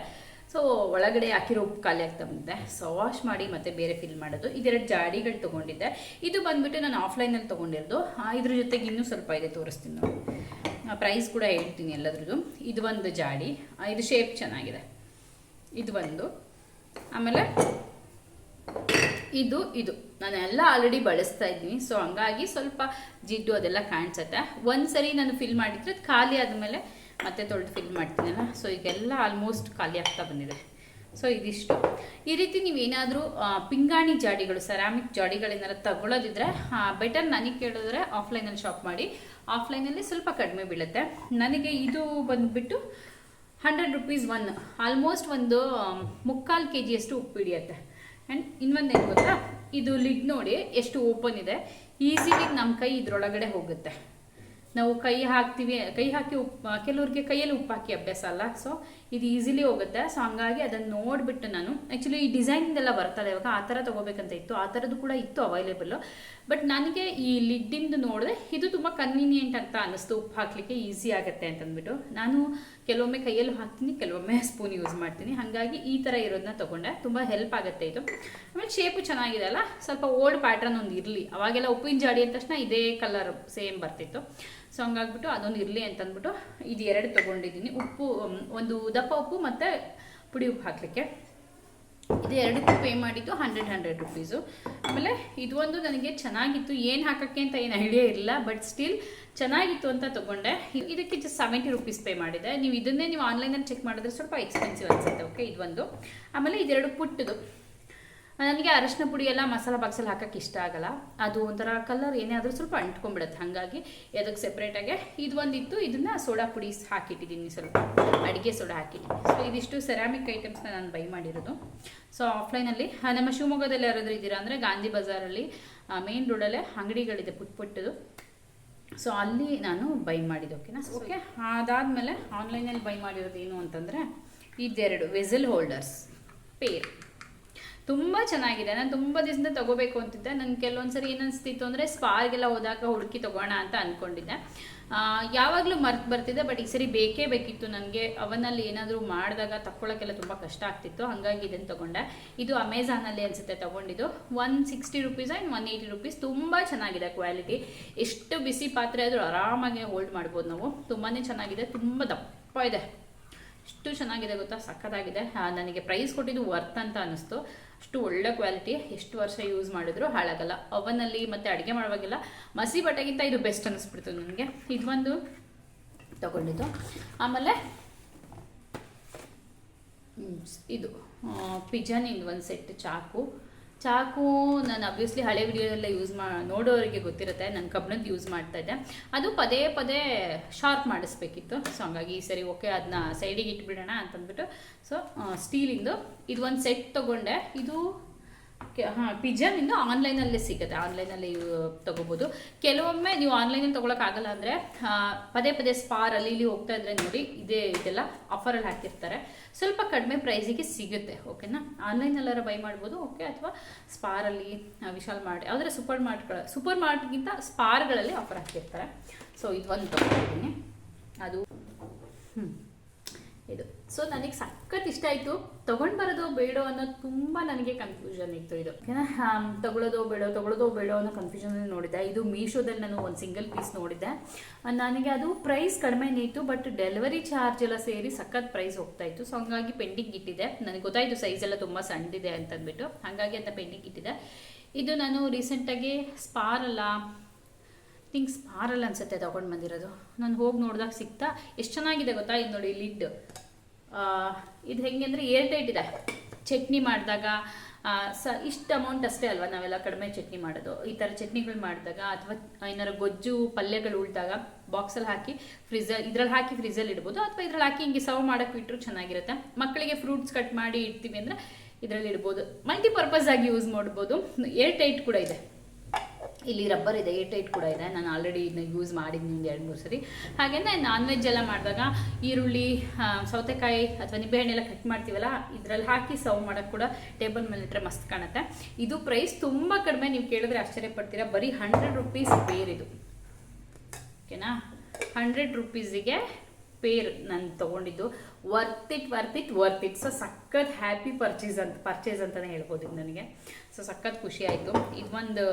ಸೊ ಒಳಗಡೆ ಹಾಕಿರೋ ಉಪ್ಪು ಖಾಲಿ ಆಗ್ತಾ ಬಂದಿದೆ ಸೊ ವಾಶ್ ಮಾಡಿ ಮತ್ತೆ ಬೇರೆ ಫಿಲ್ ಮಾಡೋದು. ಇದೆರಡು ಜಾಡಿಗಳು ತೊಗೊಂಡಿದ್ದೆ. ಇದು ಬಂದ್ಬಿಟ್ಟು ನಾನು ಆಫ್ಲೈನಲ್ಲಿ ತೊಗೊಂಡಿರೋದು. ಇದ್ರ ಜೊತೆಗೆ ಇನ್ನೂ ಸ್ವಲ್ಪ ಇದೆ ತೋರಿಸ್ತೀನಿ ನೋಡಿ. ಪ್ರೈಸ್ ಕೂಡ ಹೇಳ್ತೀನಿ ಎಲ್ಲದ್ರದ್ದು. ಇದು ಒಂದು ಜಾಡಿ. ಇದು ಶೇಪ್ ಚೆನ್ನಾಗಿದೆ. ಇದು ಒಂದು. ಆಮೇಲೆ ಇದು ಇದು. ನಾನೆಲ್ಲ ಆಲ್ರೆಡಿ ಬಳಸ್ತಾ ಇದ್ದೀನಿ. ಸೊ ಹಂಗಾಗಿ ಸ್ವಲ್ಪ ಜಿಡ್ಡು ಅದೆಲ್ಲ ಕಾಣಿಸುತ್ತೆ. ಒಂದ್ಸರಿ ನಾನು ಫಿಲ್ ಮಾಡಿದ್ರೆ ಖಾಲಿ ಆದಮೇಲೆ ಮತ್ತೆ ತೊಳೆದು ಫಿಲ್ ಮಾಡ್ತೀನಲ್ಲ. ಸೊ ಈಗೆಲ್ಲ ಆಲ್ಮೋಸ್ಟ್ ಖಾಲಿ ಆಗ್ತಾ ಬಂದಿದೆ. ಸೊ ಇದಿಷ್ಟು. ಈ ರೀತಿ ನೀವೇನಾದರೂ ಪಿಂಗಾಣಿ ಜಾಡಿಗಳು ಸೆರಾಮಿಕ್ ಜಾಡಿಗಳೇನಾದ್ರು ತಗೊಳ್ಳೋದಿದ್ರೆ ಬೆಟರ್ ನನಗೆ ಕೇಳಿದ್ರೆ ಆಫ್ಲೈನಲ್ಲಿ ಶಾಪ್ ಮಾಡಿ. ಆಫ್ಲೈನಲ್ಲಿ ಸ್ವಲ್ಪ ಕಡಿಮೆ ಬೀಳುತ್ತೆ. ನನಗೆ ಇದು ಬಂದುಬಿಟ್ಟು ಹಂಡ್ರೆಡ್ ರುಪೀಸ್ ಒನ್ ಆಲ್ಮೋಸ್ಟ್ ಒಂದು ಆಮ್, ಮುಕ್ಕಾಲು ಕೆ ಜಿಯಷ್ಟು ಉಪ್ಪು ಹಿಡಿಯುತ್ತೆ. ಆ್ಯಂಡ್ ಇನ್ನೊಂದು ಏನು ಗೊತ್ತಾ? ಇದು ಲಿಡ್ ನೋಡಿ ಎಷ್ಟು ಓಪನ್ ಇದೆ. ಈಸಿಲಿ ನಮ್ಮ ಕೈ ಇದರೊಳಗಡೆ ಹೋಗುತ್ತೆ. ನಾವು ಕೈ ಹಾಕ್ತೀವಿ ಕೈ ಹಾಕಿ ಉಪ್ಪು ಕೆಲವ್ರಿಗೆ ಕೈಯಲ್ಲಿ ಉಪ್ಪು ಹಾಕಿ ಅಭ್ಯಾಸ ಅಲ್ಲ. ಸೊ ಇದು ಈಸಿಲಿ ಹೋಗುತ್ತೆ. ಸೊ ಹಂಗಾಗಿ ಅದನ್ನು ನೋಡಿಬಿಟ್ಟು ನಾನು ಆ್ಯಕ್ಚುಲಿ ಈ ಡಿಸೈನಿಂದೆಲ್ಲ ಬರ್ತದೆ ಇವಾಗ ಆ ಥರ ತೊಗೋಬೇಕಂತ ಇತ್ತು. ಆ ಥರದ್ದು ಕೂಡ ಇತ್ತು ಅವೈಲೇಬಲ್ ಬಟ್ ನನಗೆ ಈ ಲಿಡ್ಡಿಂದು ನೋಡಿದೆ ಇದು ತುಂಬ ಕನ್ವೀನಿಯೆಂಟ್ ಅಂತ ಅನ್ನಿಸ್ತು. ಉಪ್ಪು ಹಾಕಲಿಕ್ಕೆ ಈಸಿ ಆಗುತ್ತೆ ಅಂತಂದ್ಬಿಟ್ಟು. ನಾನು ಕೆಲವೊಮ್ಮೆ ಕೈಯಲ್ಲಿ ಹಾಕ್ತೀನಿ, ಕೆಲವೊಮ್ಮೆ *laughs* ಸ್ಪೂನ್ ಯೂಸ್ ಮಾಡ್ತೀನಿ. ಹಾಗಾಗಿ ಈ ಥರ ಇರೋದನ್ನ ತೊಗೊಂಡೆ. ತುಂಬ ಹೆಲ್ಪ್ ಆಗುತ್ತೆ ಇದು. ಆಮೇಲೆ ಶೇಪು ಚೆನ್ನಾಗಿದೆ ಅಲ್ಲ? ಸ್ವಲ್ಪ ಓಲ್ಡ್ ಪ್ಯಾಟ್ರನ್ ಒಂದು ಇರಲಿ. ಅವಾಗೆಲ್ಲ ಉಪ್ಪಿನ ಜಾಡಿ ಅಂದ ತಕ್ಷಣ ಇದೇ ಕಲರ್ ಸೇಮ್ ಬರ್ತಿತ್ತು. ಸೊ ಹಂಗಾಗ್ಬಿಟ್ಟು ಅದೊಂದು ಇರಲಿ ಅಂತಂದ್ಬಿಟ್ಟು ಇದು ಎರಡು ತೊಗೊಂಡಿದ್ದೀನಿ. ಉಪ್ಪು, ಒಂದು ಒಂದು ದಪ್ಪ ಉಪ್ಪು ಮತ್ತು ಪುಡಿ ಉಪ್ಪು ಹಾಕಲಿಕ್ಕೆ. ಇದು ಎರಡಕ್ಕೂ ಪೇ ಮಾಡಿದ್ದು ಹಂಡ್ರೆಡ್ ಹಂಡ್ರೆಡ್ ರುಪೀಸು ಆಮೇಲೆ ಇದು ಒಂದು ನನಗೆ ಚೆನ್ನಾಗಿತ್ತು. ಏನು ಹಾಕೋಕ್ಕೆ ಅಂತ ಏನು ಐಡಿಯಾ ಇರಲಿಲ್ಲ ಬಟ್ ಸ್ಟಿಲ್ ಚೆನ್ನಾಗಿತ್ತು ಅಂತ ತೊಗೊಂಡೆ. ಇದಕ್ಕೆ ಜಸ್ಟ್ ಸೆವೆಂಟಿ ರುಪೀಸ್ ಪೇ ಮಾಡಿದೆ. ನೀವು ಇದನ್ನೇ ನೀವು ಆನ್ಲೈನಲ್ಲಿ ಚೆಕ್ ಮಾಡಿದ್ರೆ ಸ್ವಲ್ಪ ಎಕ್ಸ್ಪೆನ್ಸಿವ್ ಅನಿಸುತ್ತೆ ಓಕೆ ಇದೊಂದು. ಆಮೇಲೆ ಇದೆರಡು ಪುಟ್ಟದು. ನನಗೆ ಅರಶಿನ ಪುಡಿ ಎಲ್ಲ ಮಸಾಲ ಬಾಕ್ಸಲ್ಲಿ ಹಾಕಕ್ಕೆ ಇಷ್ಟ ಆಗಲ್ಲ. ಅದು ಒಂಥರ ಕಲರ್ ಏನೇ ಆದರೂ ಸ್ವಲ್ಪ ಅಂಟ್ಕೊಂಡ್ಬಿಡುತ್ತೆ. ಹಾಗಾಗಿ ಅದಕ್ಕೆ ಸೆಪ್ರೇಟಾಗೆ ಇದು ಒಂದಿತ್ತು ಇದನ್ನು ಸೋಡಾ ಪುಡಿ ಹಾಕಿಟ್ಟಿದ್ದೀನಿ ಸ್ವಲ್ಪ. ಅಡುಗೆ ಸೋಡಾ ಹಾಕಿಟ್ಟಿದ್ದೀನಿ ಸೊ ಇದಿಷ್ಟು ಸೆರಾಮಿಕ್ ಐಟಮ್ಸ್ನ ನಾನು ಬೈ ಮಾಡಿರೋದು. ಸೊ ಆಫ್ಲೈನಲ್ಲಿ ನಮ್ಮ ಶಿವಮೊಗ್ಗದಲ್ಲಿ ಯಾರಾದರೂ ಇದ್ದೀರಾ ಅಂದರೆ ಗಾಂಧಿ ಬಜಾರಲ್ಲಿ ಮೇನ್ ರೋಡಲ್ಲೇ ಅಂಗಡಿಗಳಿದೆ ಪುಟ್ ಪುಟ್ಟದು ಸೊ ಅಲ್ಲಿ ನಾನು ಬೈ ಮಾಡಿದ್ದು ಓಕೆನಾ ಓಕೆ ಅದಾದಮೇಲೆ ಆನ್ಲೈನಲ್ಲಿ ಬೈ ಮಾಡಿರೋದು ಏನು ಅಂತಂದರೆ, ಇದೆರಡು ವೆಸಲ್ ಹೋಲ್ಡರ್ಸ್ ಪೇರ್. ತುಂಬ ಚೆನ್ನಾಗಿದೆ. ನಾನು ತುಂಬ ದಿವಸದಿಂದ ತಗೋಬೇಕು ಅಂತಿದ್ದೆ. ನನಗೆ ಕೆಲವೊಂದು ಸರಿ ಅಂದ್ರೆ ಅಂದರೆ ಸ್ಪಾರ್ಗೆಲ್ಲ ಹೋದಾಗ ಹುಡುಕಿ ತಗೋಣ ಅಂತ ಅಂದ್ಕೊಂಡಿದ್ದೆ ಯಾವಾಗಲೂ ಮರ್ತು ಬರ್ತಿದ್ದೆ, ಬಟ್ ಈ ಸರಿ ಬೇಕೇ ಬೇಕಿತ್ತು ನನಗೆ. ಅವನಲ್ಲಿ ಏನಾದರೂ ಮಾಡಿದಾಗ ತಕ್ಕೊಳ್ಳೋಕ್ಕೆಲ್ಲ ತುಂಬ ಕಷ್ಟ ಆಗ್ತಿತ್ತು. ಹಾಗಾಗಿ ಇದನ್ನು ತೊಗೊಂಡೆ. ಇದು ಅಮೆಝಾನಲ್ಲಿ ಅನಿಸುತ್ತೆ ತೊಗೊಂಡಿದ್ದು. One sixty rupees and one eighty rupees. ತುಂಬ ಚೆನ್ನಾಗಿದೆ ಕ್ವಾಲಿಟಿ. ಎಷ್ಟು ಬಿಸಿ ಪಾತ್ರೆ ಆದರೂ ಆರಾಮಾಗಿ ಹೋಲ್ಡ್ ಮಾಡ್ಬೋದು ನಾವು. ತುಂಬಾ ಚೆನ್ನಾಗಿದೆ. ತುಂಬ ದಪ್ಪ ಇದೆ. ಎಷ್ಟು ಚೆನ್ನಾಗಿದೆ ಗೊತ್ತಾ? ಸಕ್ಕತ್ತಾಗಿದೆ ನನಗೆ ಪ್ರೈಸ್ ಕೊಟ್ಟಿದ್ದು ವರ್ತ್ ಅಂತ ಅನ್ನಿಸ್ತು. ಅಷ್ಟು ಒಳ್ಳೆ ಕ್ವಾಲಿಟಿ ಎಷ್ಟು ವರ್ಷ ಯೂಸ್ ಮಾಡಿದ್ರು ಹಾಳಾಗಲ್ಲ. ಅವನಲ್ಲಿ ಮತ್ತು ಅಡುಗೆ ಮಾಡುವಾಗೆಲ್ಲ ಮಸಿ ಬಟ್ಟೆಗಿಂತ ಇದು ಬೆಸ್ಟ್ ಅನ್ನಿಸ್ಬಿಡ್ತು ನನಗೆ. ಇದೊಂದು ತಗೊಂಡಿದ್ದು. ಆಮೇಲೆ ಇದು ಇದು ಇಂದು ಒಂದು ಸೆಟ್ ಚಾಕು. ಚಾಕು, ನಾನು ಅಬ್ವಿಯಸ್ಲಿ ಹಳೆ ವಿಡಿಯೋದೆಲ್ಲ ಯೂಸ್ ಮಾ, ನೋಡೋರಿಗೆ ಗೊತ್ತಿರುತ್ತೆ, ನಾನು ಕಬ್ಬಿಣದ್ದು ಯೂಸ್ ಮಾಡ್ತಾ ಇದ್ದೆ. ಅದು ಪದೇ ಪದೇ ಶಾರ್ಪ್ ಮಾಡಿಸ್ಬೇಕಿತ್ತು. ಸೊ ಹಂಗಾಗಿ ಈ ಸರಿ ಓಕೆ ಅದನ್ನ ಸೈಡಿಗೆ ಇಟ್ಬಿಡೋಣ ಅಂತಂದ್ಬಿಟ್ಟು. ಸೊ ಸ್ಟೀಲಿಂದು ಇದು. ಒಂದು ಸೆಟ್ ತೊಗೊಂಡೆ. ಇದು ಹಾಂ ಪಿಜನಿಂದ ಆನ್ಲೈನಲ್ಲೇ ಸಿಗುತ್ತೆ. ಆನ್ಲೈನಲ್ಲಿ ತಗೋಬೋದು. ಕೆಲವೊಮ್ಮೆ ನೀವು ಆನ್ಲೈನಲ್ಲಿ ತೊಗೊಳಕ್ಕಾಗಲ್ಲ ಅಂದರೆ ಪದೇ ಪದೇ ಸ್ಪಾರ್ ಅಲ್ಲಿ ಇಲ್ಲಿ ಹೋಗ್ತಾ ಇದ್ರೆ ನೋಡಿ, ಇದೇ ಇದೆಲ್ಲ ಆಫರಲ್ಲಿ ಹಾಕಿರ್ತಾರೆ. ಸ್ವಲ್ಪ ಕಡಿಮೆ ಪ್ರೈಸಿಗೆ ಸಿಗುತ್ತೆ ಓಕೆನಾ ಆನ್ಲೈನಲ್ಲಾರ ಬೈ ಮಾಡ್ಬೋದು ಓಕೆ ಅಥವಾ ಸ್ಪಾರಲ್ಲಿ ವಿಶಾಲ್ ಮಾರ್ಟ್ ಆದರೆ ಸೂಪರ್ ಮಾರ್ಟ್ಗಳ ಸೂಪರ್ ಮಾರ್ಟ್ಗಿಂತ ಸ್ಪಾರ್ಗಳಲ್ಲಿ ಆಫರ್ ಹಾಕಿರ್ತಾರೆ. ಸೊ ಇದು ಒಂದು ತೊಗೊಂಡಿದ್ದೀನಿ. ಅದು ಹ್ಞೂ ಇದು. ಸೊ ನನಗೆ ಸಖತ್ ಇಷ್ಟ ಆಯಿತು. ತೊಗೊಂಡು ಬರೋದೋ ಬೇಡೋ ಅನ್ನೋದು ತುಂಬ ನನಗೆ ಕನ್ಫ್ಯೂಷನ್ ಇತ್ತು ಇದು. ತಗೊಳ್ಳೋದೋ ಬೇಡೋ ತಗೊಳ್ಳೋದೋ ಬೇಡೋ ಅನ್ನೋ ಕನ್ಫ್ಯೂಷನ್ ನೋಡಿದ್ದೆ. ಇದು ಮೀಶೋದಲ್ಲಿ ನಾನು ಒಂದು ಸಿಂಗಲ್ ಪೀಸ್ ನೋಡಿದ್ದೆ. ನನಗೆ ಅದು ಪ್ರೈಸ್ ಕಡಿಮೆನೇ ಇತ್ತು ಬಟ್ ಡೆಲಿವರಿ ಚಾರ್ಜ್ ಎಲ್ಲ ಸೇರಿ ಸಖತ್ ಪ್ರೈಸ್ ಹೋಗ್ತಾ ಇತ್ತು. ಸೊ ಹಂಗಾಗಿ ಪೆಂಡಿಂಗ್ ಇಟ್ಟಿದೆ ನನಗೆ ಗೊತ್ತಾಯಿತು ಸೈಜ್ ಎಲ್ಲ ತುಂಬ ಸಣ್ಣದಿದೆ ಅಂತಂದ್ಬಿಟ್ಟು. ಹಾಗಾಗಿ ಅಂತ ಪೆಂಡಿಂಗ್ ಇಟ್ಟಿದೆ ಇದು ನಾನು ರೀಸೆಂಟಾಗಿ ಸ್ಪಾರಲ್ಲ ಸ್ಪಾರ್ ಅಲ್ಲ ಅನ್ಸುತ್ತೆ ತಗೊಂಡು ಬಂದಿರೋದು. ನಾನು ಹೋಗಿ ನೋಡಿದಾಗ ಸಿಕ್ತಾ. ಎಷ್ಟು ಚೆನ್ನಾಗಿದೆ ಗೊತ್ತಾ? ಇದು ನೋಡಿ ಲಿಡ್ ಇದು ಹೆಂಗೆ ಅಂದರೆ ಏರ್ ಟೈಟ್ ಇದೆ ಚಟ್ನಿ ಮಾಡಿದಾಗ ಸ, ಇಷ್ಟು ಅಮೌಂಟ್ ಅಷ್ಟೇ ಅಲ್ವಾ ನಾವೆಲ್ಲ ಕಡಿಮೆ ಚಟ್ನಿ ಮಾಡೋದು. ಈ ಥರ ಚಟ್ನಿಗಳು ಮಾಡಿದಾಗ ಅಥವಾ ಏನಾರು ಗೊಜ್ಜು, ಪಲ್ಯಗಳು ಉಳಿದಾಗ ಬಾಕ್ಸಲ್ಲಿ ಹಾಕಿ ಫ್ರಿಜ್ ಇದ್ರಲ್ಲಿ ಹಾಕಿ ಫ್ರಿಜಲ್ಲಿ ಇಡ್ಬೋದು ಅಥವಾ ಇದ್ರಲ್ಲಿ ಹಾಕಿ ಹಿಂಗೆ ಸರ್ವ್ ಮಾಡೋಕೆ ಇಟ್ಟರು ಚೆನ್ನಾಗಿರುತ್ತೆ. ಮಕ್ಕಳಿಗೆ ಫ್ರೂಟ್ಸ್ ಕಟ್ ಮಾಡಿ ಇಡ್ತೀವಿ ಅಂದರೆ ಇದರಲ್ಲಿ ಇಡ್ಬೋದು. ಮಲ್ಟಿಪರ್ಪಸ್ ಆಗಿ ಯೂಸ್ ಮಾಡ್ಬೋದು. ಏರ್ ಟೈಟ್ ಕೂಡ ಇದೆ. ಇಲ್ಲಿ ರಬ್ಬರ್ ಇದೆ, ಏಟ್ ಏಟ್ ಕೂಡ ಇದೆ. ನಾನು ಆಲ್ರೆಡಿ ಇದನ್ನ ಯೂಸ್ ಮಾಡಿದ್ದೀನಿ ಎರಡು ಮೂರು ಸರಿ. ಹಾಗೆಯೇ ನಾನ್ ವೆಜ್ ಎಲ್ಲ ಮಾಡಿದಾಗ ಈರುಳ್ಳಿ ಸೌತೆಕಾಯಿ ಅಥವಾ ನಿಂಬೆಹಣ್ಣೆಲ್ಲ ಕಟ್ ಮಾಡ್ತೀವಲ್ಲ, ಇದರಲ್ಲಿ ಹಾಕಿ ಸರ್ವ್ ಮಾಡೋಕ್ಕೆ ಕೂಡ ಟೇಬಲ್ ಮೇಲೆ ಇಟ್ಟರೆ ಮಸ್ತ್ ಕಾಣುತ್ತೆ. ಇದು ಪ್ರೈಸ್ ತುಂಬ ಕಡಿಮೆ, ನೀವು ಕೇಳಿದ್ರೆ ಆಶ್ಚರ್ಯ ಪಡ್ತೀರಾ. ಬರೀ ಹಂಡ್ರೆಡ್ ರುಪೀಸ್ ಪೇರ್ ಇದು. ಓಕೆನಾ ಹಂಡ್ರೆಡ್ ರುಪೀಸಿಗೆ ಪೇರ್ ನಾನು ತೊಗೊಂಡಿದ್ದು. Worth it worth it worth it so ಸಖತ್ ಹ್ಯಾಪಿ ಪರ್ಚೇಸ್ ಅಂತ ಪರ್ಚೇಸ್ ಅಂತಲೇ ಹೇಳ್ಬೋದು ಇದು ನನಗೆ. ಸೊ ಸಖತ್ ಖುಷಿ ಆಯಿತು. ಇದೊಂದು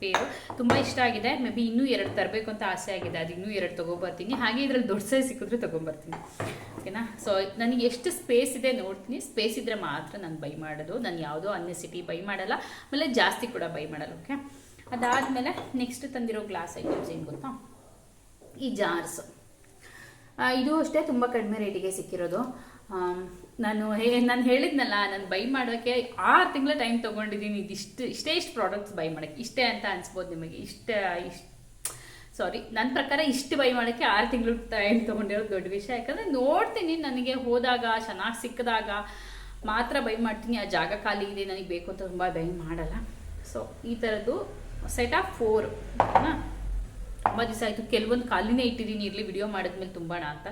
ಪೇರು ತುಂಬ ಇಷ್ಟ ಆಗಿದೆ. ಮೇ ಬಿ ಇನ್ನೂ ಎರಡು ತರಬೇಕು ಅಂತ ಆಸೆ ಆಗಿದೆ. ಅದು ಇನ್ನೂ ಎರಡು ತೊಗೊಬರ್ತೀನಿ. ಹಾಗೆ ಇದರಲ್ಲಿ ದೊಡ್ಡ ಸೈಜ್ ಸಿಕ್ಕಿದ್ರೆ ತೊಗೊಂಬರ್ತೀನಿ. ಓಕೆನಾ ಸೊ ನನಗೆ ಎಷ್ಟು ಸ್ಪೇಸ್ ಇದೆ ನೋಡ್ತೀನಿ. ಸ್ಪೇಸ್ ಇದ್ದರೆ ಮಾತ್ರ ನಾನು ಬೈ ಮಾಡೋದು. ನಾನು ಯಾವುದೋ ಅನ್ನೆಸಿಟಿ ಬೈ ಮಾಡಲ್ಲ. ಆಮೇಲೆ ಜಾಸ್ತಿ ಕೂಡ ಬೈ ಮಾಡಲ್ಲ. ಓಕೆ ಅದಾದಮೇಲೆ ನೆಕ್ಸ್ಟ್ ತಂದಿರೋ ಗ್ಲಾಸ್ ಐಟಮ್ಸ್ ಏನು ಗೊತ್ತಾ? ಈ ಜಾರ್ಸ್ ಇದು ಅಷ್ಟೇ ತುಂಬ ಕಡಿಮೆ ರೇಟಿಗೆ ಸಿಕ್ಕಿರೋದು. ನಾನು ಹೇ, ನಾನು ಹೇಳಿದ್ನಲ್ಲ, ನಾನು ಬೈ ಮಾಡೋಕ್ಕೆ ಆರು ತಿಂಗಳ ಟೈಮ್ ತೊಗೊಂಡಿದ್ದೀನಿ. ಇದಿಷ್ಟು, ಇಷ್ಟೇ ಇಷ್ಟು ಪ್ರಾಡಕ್ಟ್ಸ್ ಬೈ ಮಾಡೋಕ್ಕೆ. ಇಷ್ಟೇ ಅಂತ ಅನ್ಸ್ಬೋದು ನಿಮಗೆ. ಇಷ್ಟ ಸಾರಿ ನನ್ನ ಪ್ರಕಾರ ಇಷ್ಟು ಬೈ ಮಾಡೋಕ್ಕೆ ಆರು ತಿಂಗಳು ಟೈಮ್ ತೊಗೊಂಡಿರೋದು ದೊಡ್ಡ ವಿಷಯ. ಯಾಕಂದರೆ ನೋಡ್ತೀನಿ, ನನಗೆ ಹೋದಾಗ, ಚೆನ್ನಾಗಿ ಸಿಕ್ಕಿದಾಗ ಮಾತ್ರ ಬೈ ಮಾಡ್ತೀನಿ. ಆ ಜಾಗ ಖಾಲಿ ಇದೆ, ನನಗೆ ಬೇಕು ಅಂತ ತುಂಬ ಬೈ ಮಾಡಲ್ಲ. ಸೊ ಈ ಥರದ್ದು ಸೆಟ್ ಆಫ್ ಫೋರ್ ಓಕೆನಾ ತುಂಬ ದಿವಸ ಆಯಿತು. ಕೆಲವೊಂದು ಖಾಲಿನೇ ಇಟ್ಟಿದ್ದೀನಿ ಇರಲಿ ವಿಡಿಯೋ ಮಾಡಿದ್ಮೇಲೆ ತುಂಬೋಣ ಅಂತ.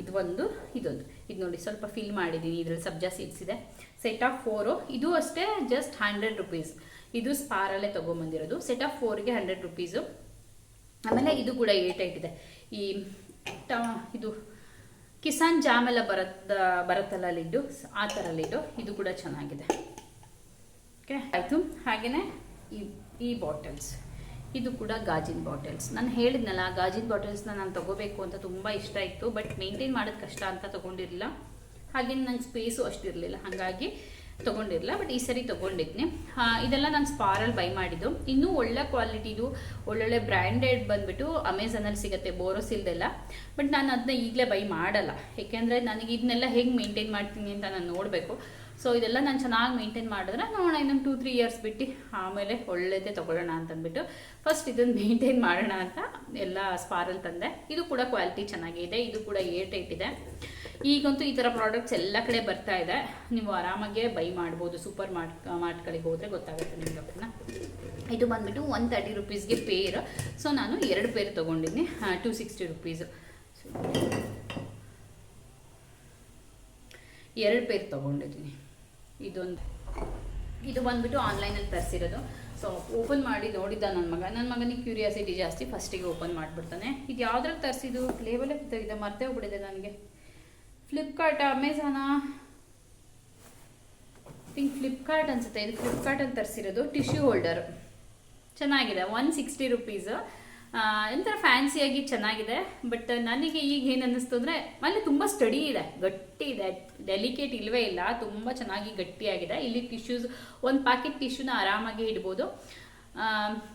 ಇದು ಒಂದು, ಇದೊಂದು. ಇದು ನೋಡಿ, ಸ್ವಲ್ಪ ಫಿಲ್ ಮಾಡಿದ್ದೀನಿ ಇದರಲ್ಲಿ ಸಬ್ಜಾ ಸೀಡ್ಸ್ ಇದೆ. ಸೆಟ್ ಆಫ್ ಫೋರು ಇದು ಅಷ್ಟೇ ಜಸ್ಟ್ ಹಂಡ್ರೆಡ್ ರುಪೀಸ್ ಇದು ಸ್ಪಾರಲ್ಲೇ ತೊಗೊಂಬಂದಿರೋದು. ಸೆಟ್ ಆಫ್ ಫೋರ್ಗೆ ಹಂಡ್ರೆಡ್ ರುಪೀಸು ಆಮೇಲೆ ಇದು ಕೂಡ ಏಟ್ ಇದೆ. ಈ, ಟ, ಇದು ಕಿಸಾನ್ ಜಾಮ್ ಎಲ್ಲ ಬರತ್ತ, ಬರುತ್ತಲ್ಲ ಲಿಡ್ಡು? ಆ ಥರ ಲಿಡ್ಡು. ಇದು ಕೂಡ ಚೆನ್ನಾಗಿದೆ. ಓಕೆ ಆಯಿತು. ಹಾಗೆಯೇ ಈ ಈ ಬಾಟಲ್ಸ್ ಇದು ಕೂಡ ಗಾಜಿನ ಬಾಟಲ್ಸ್. ನಾನು ಹೇಳಿದ್ನಲ್ಲ, ಗಾಜಿನ ಬಾಟಲ್ಸ್ನ ನಾನು ತಗೋಬೇಕು ಅಂತ ತುಂಬ ಇಷ್ಟ ಇತ್ತು, ಬಟ್ ಮೇಂಟೈನ್ ಮಾಡೋದು ಕಷ್ಟ ಅಂತ ತೊಗೊಂಡಿರಲಿಲ್ಲ. ಹಾಗೆ ನಂಗೆ ಸ್ಪೇಸು ಅಷ್ಟಿರಲಿಲ್ಲ ಹಾಗಾಗಿ ತೊಗೊಂಡಿರಲಿಲ್ಲ, ಬಟ್ ಈ ಸರಿ ತೊಗೊಂಡಿದ್ನಿ. ಇದೆಲ್ಲ ನಾನು ಸ್ಪಾರಲ್ಲಿ ಬೈ ಮಾಡಿದ್ದು. ಇನ್ನೂ ಒಳ್ಳೆ ಕ್ವಾಲಿಟಿದು, ಒಳ್ಳೊಳ್ಳೆ ಬ್ರ್ಯಾಂಡೆಡ್ ಬಂದುಬಿಟ್ಟು ಅಮೆಝಾನಲ್ಲಿ ಸಿಗುತ್ತೆ ಬೋರೋಸಿಲ್ದೆಲ್ಲ ಬಟ್ ನಾನು ಅದನ್ನ ಈಗಲೇ ಬೈ ಮಾಡಲ್ಲ. ಏಕೆಂದರೆ ನನಗೆ ಇದನ್ನೆಲ್ಲ ಹೇಗೆ ಮೇಂಟೈನ್ ಮಾಡ್ತೀನಿ ಅಂತ ನಾನು ನೋಡಬೇಕು. ಸೊ ಇದೆಲ್ಲ ನಾನು ಚೆನ್ನಾಗಿ ಮೇಂಟೈನ್ ಮಾಡಿದ್ರೆ ನೋಡೋಣ ಇನ್ನೊಂದು ಟೂ ತ್ರೀ ಇಯರ್ಸ್ ಬಿಟ್ಟು ಆಮೇಲೆ ಒಳ್ಳೇದೇ ತೊಗೊಳ್ಳೋಣ ಅಂತಂದ್ಬಿಟ್ಟು ಫಸ್ಟ್ ಇದನ್ನು ಮೇಂಟೈನ್ ಮಾಡೋಣ ಅಂತ ಎಲ್ಲ ಸ್ಪಾರಲ್ ತಂದೆ. ಇದು ಕೂಡ ಕ್ವಾಲಿಟಿ ಚೆನ್ನಾಗಿದೆ, ಇದು ಕೂಡ ಏಟ್ ಏಟ್ ಇದೆ. ಈಗಂತೂ ಈ ಥರ ಪ್ರಾಡಕ್ಟ್ಸ್ ಎಲ್ಲ ಕಡೆ ಬರ್ತಾ ಇದೆ. ನೀವು ಆರಾಮಾಗೆ ಬೈ ಮಾಡ್ಬೋದು ಸೂಪರ್ ಮಾರ್ಟ್, ಮಾರ್ಟ್ಗಳಿಗೆ ಹೋದರೆ ಗೊತ್ತಾಗುತ್ತೆ ನಿಮ್ಗೆ ಓಕೆನಾ ಇದು ಬಂದುಬಿಟ್ಟು ಒನ್ ತರ್ಟಿ ರುಪೀಸ್ಗೆ ಪೇರ್ ಸೊ ನಾನು ಎರಡು ಪೇರ್ ತೊಗೊಂಡಿದ್ದೀನಿ ಟೂ ಸಿಕ್ಸ್ಟಿ ರುಪೀಸು ಎರಡು ಪೇರ್ ತೊಗೊಂಡಿದ್ದೀನಿ. ಇದೊಂದು. ಇದು ಬಂದ್ಬಿಟ್ಟು ಆನ್ಲೈನಲ್ಲಿ ತರಿಸಿರೋದು. ಸೊ ಓಪನ್ ಮಾಡಿ ನೋಡಿದ್ದ ನನ್ನ ಮಗ. ನನ್ನ ಮಗನಿಗೆ ಕ್ಯೂರಿಯಾಸಿಟಿ ಜಾಸ್ತಿ ಫಸ್ಟಿಗೆ ಓಪನ್ ಮಾಡಿಬಿಡ್ತಾನೆ. ಇದು ಯಾವ್ದ್ರಲ್ಲಿ ತರಿಸಿದ್ದು? ಲೇಬಲೇ ತೆಗಿದೆ ಮರ್ತೇ ಹೋಗ್ಬಿಟ್ಟಿದೆ ನನಗೆ. ಫ್ಲಿಪ್ಕಾರ್ಟ್ ಅಮೆಝಾನ ಥಿಂಕ್ ಫ್ಲಿಪ್ಕಾರ್ಟ್ ಅನ್ಸುತ್ತೆ. ಇದು ಫ್ಲಿಪ್ಕಾರ್ಟಲ್ಲಿ ತರಿಸಿರೋದು. ಟಿಶ್ಯೂ ಹೋಲ್ಡರ್ ಚೆನ್ನಾಗಿದೆ. ಒನ್ ಸಿಕ್ಸ್ಟಿ ರುಪೀಸ್ ಒಂಥರ ಫ್ಯಾನ್ಸಿಯಾಗಿ ಚೆನ್ನಾಗಿದೆ ಬಟ್ ನನಗೆ ಈಗ ಏನು ಅನ್ನಿಸ್ತು ಅಂದರೆ, ಅಲ್ಲಿ ತುಂಬ ಸ್ಟಡಿ ಇದೆ, ಗಟ್ಟಿ ಇದೆ ಡೆಲಿಕೇಟ್ ಇಲ್ಲವೇ ಇಲ್ಲ, ತುಂಬ ಚೆನ್ನಾಗಿ ಗಟ್ಟಿಯಾಗಿದೆ. ಇಲ್ಲಿ ಟಿಶ್ಯೂಸ್ ಒಂದು ಪ್ಯಾಕೆಟ್ ಟಿಶ್ಯೂನ ಆರಾಮಾಗಿ ಇಡ್ಬೋದು.